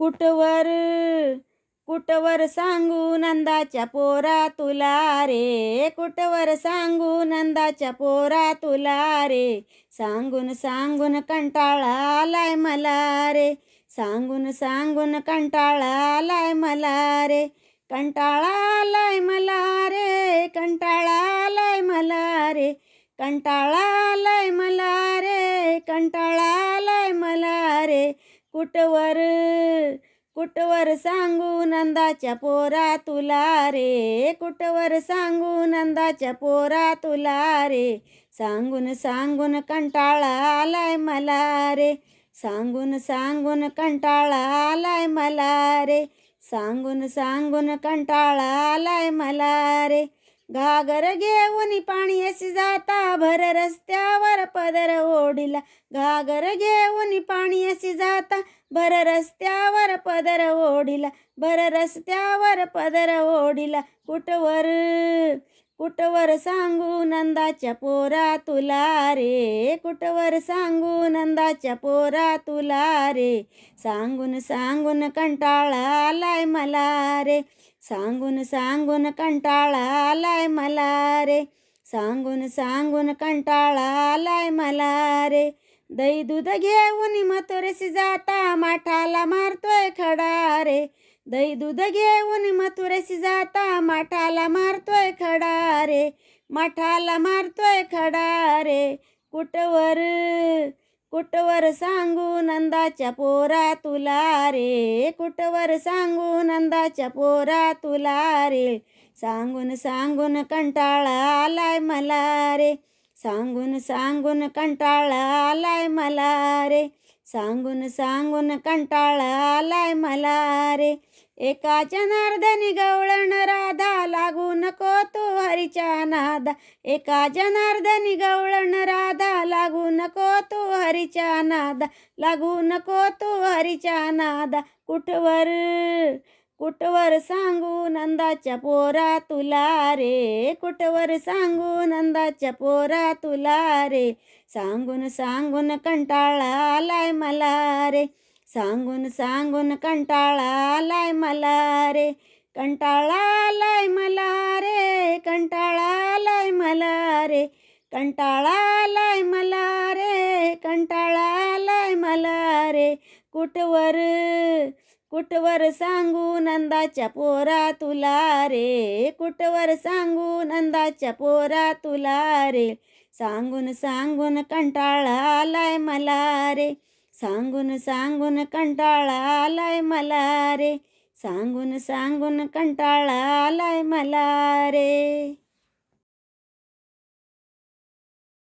कुटवर कुटवर सांगू नंदाच्या पोरा तुला रे? कुटवर सांगू नंदाच्या पोरा तुला रे? सांगून सांगून कंटाळा आलाय मला रे. सांगून सांगून कंटाळा आलाय मला रे. कंटाळा आलाय मला रे. कंटाळा आलाय मला रे. कंटाळा आलाय मला रे. कंटाळा आलाय मला रे. कुटवर कुटवर सांगू नंदाच्या पोरा तुला रे? कुटवर सांगू नंदाच्या पोरा तुला रे? सांगून सांगून कंटाळा आलाय मला रे. सांगून सांगून कंटाळा आलाय मला रे. सांगून सांगून कंटाळा आलाय मला रे. घागर घेऊन पाणी अशी जाता भर रस्त्यावर पदर ओढिला. घागर घेऊन पाणी अशी जाता भर रस्त्यावर पदर ओढिला. भर रस्त्यावर पदर ओढिला. कुटवर कुटवर सांगू नंदाच्या पोरा तुला रे? कुटवर सांगू नंदाच्या पोरा तुला रे? सांगून सांगून कंटाळा आलाय मला रे सांगून सांगून कंटाळा आलाय मला रे सांगून सांगून कंटाळा आलाय मला रे दही दूध घेऊन मथुरेशी जाता माठाला मारतोय खडा रे दही दूध घेऊन मथुरेशी जाता माठाला मारतोय खडा रे माठाला मारतोय खडा रे कुटवर कुटवर सांगू नंदाच्या पोरा तुला रे? कुटवर सांगू नंदाच्या पोरा तुला रे? सांगून सांगून कंटाळा आलाय मला रे. सांगून सांगून कंटाळा आलाय मला रे. सांगून सांगून कंटाळा आलाय मला रे. एका जनार्दनी गवळण राधा लागू नको तू हरीच्या नादा. एका जनार्दनी गवळण राधा लागू नको तू हरीच्या नादा लागू नको तू हरीच्या नादा. कुठवर कुठवर सांगू नंदाच्या पोरा तुला रे? कुठवर सांगू नंदाच्या पोरा तुला रे? सांगून सांगून कंटाळा आलाय मला रे. सांगून सांगून कंटाळा आलाय मला रे. कंटाळा आलाय मला रे कंटाळा आलाय मला रे. कंटाळा आलाय मला कंटाळा आलाय मला रे. कुठवर कुठवर सांगू नंदाच्या पोरा तुला रे? कुठवर सांगू नंदाच्या पोरा तुला रे? सांगून सांगून कंटाळा आलाय मला रे. सांगून सांगून कंटाळा आलाय मला रे. सांगून सांगून कंटाळा आलाय मला रे.